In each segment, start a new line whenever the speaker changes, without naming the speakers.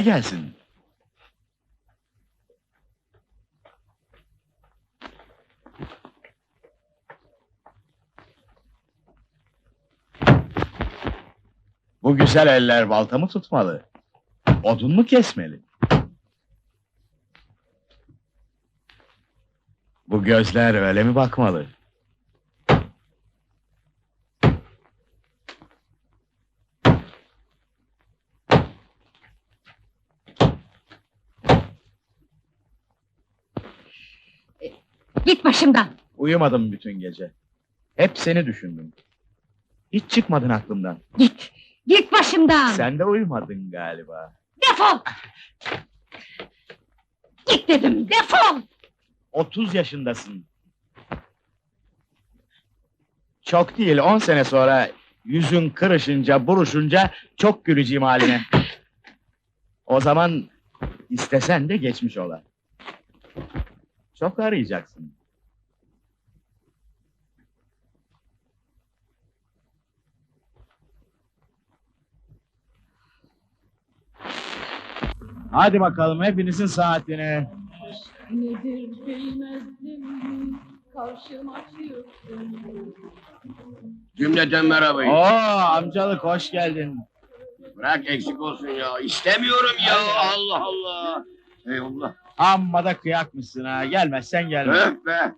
Kolay gelsin. Bu güzel eller balta mı tutmalı? Odun mu kesmeli? Bu gözler öyle mi bakmalı?
Git başımdan.
Uyumadım bütün gece. Hep seni düşündüm. Hiç çıkmadın aklımdan.
Git. Git başımdan.
Sen de uyumadın galiba.
Defol. Git dedim. Defol.
30 yaşındasın. Çok değil, 10 sene sonra yüzün kırışınca, buruşunca çok güleceğim haline. O zaman istesen de geçmiş ola. Çok arayacaksın. Hadi bakalım hepinizin saatini.
Nedir bilmezdim karşıma çıktın.
Cümleten merhaba.
Oo amcalık hoş geldin.
Bırak eksik olsun ya. İstemiyorum ya. Allah Allah. Eyvallah.
Amma da kıyakmışsın ha. Gelmezsen gelme.
Öf be.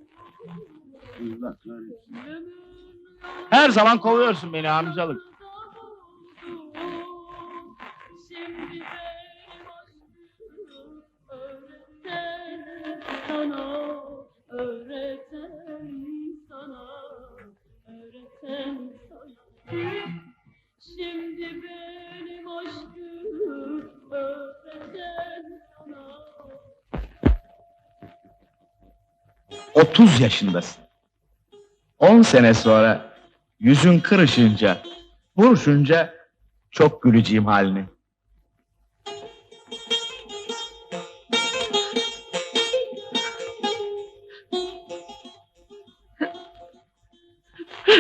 Allah kahretsin.
Her zaman kovuyorsun beni amcalık.
Sana, öğreten sana, öğreten sana. Şimdi benim aşkım öğreten sana.
30 yaşındasın. 10 sene sonra yüzün kırışınca, buruşunca çok güleceğim halini.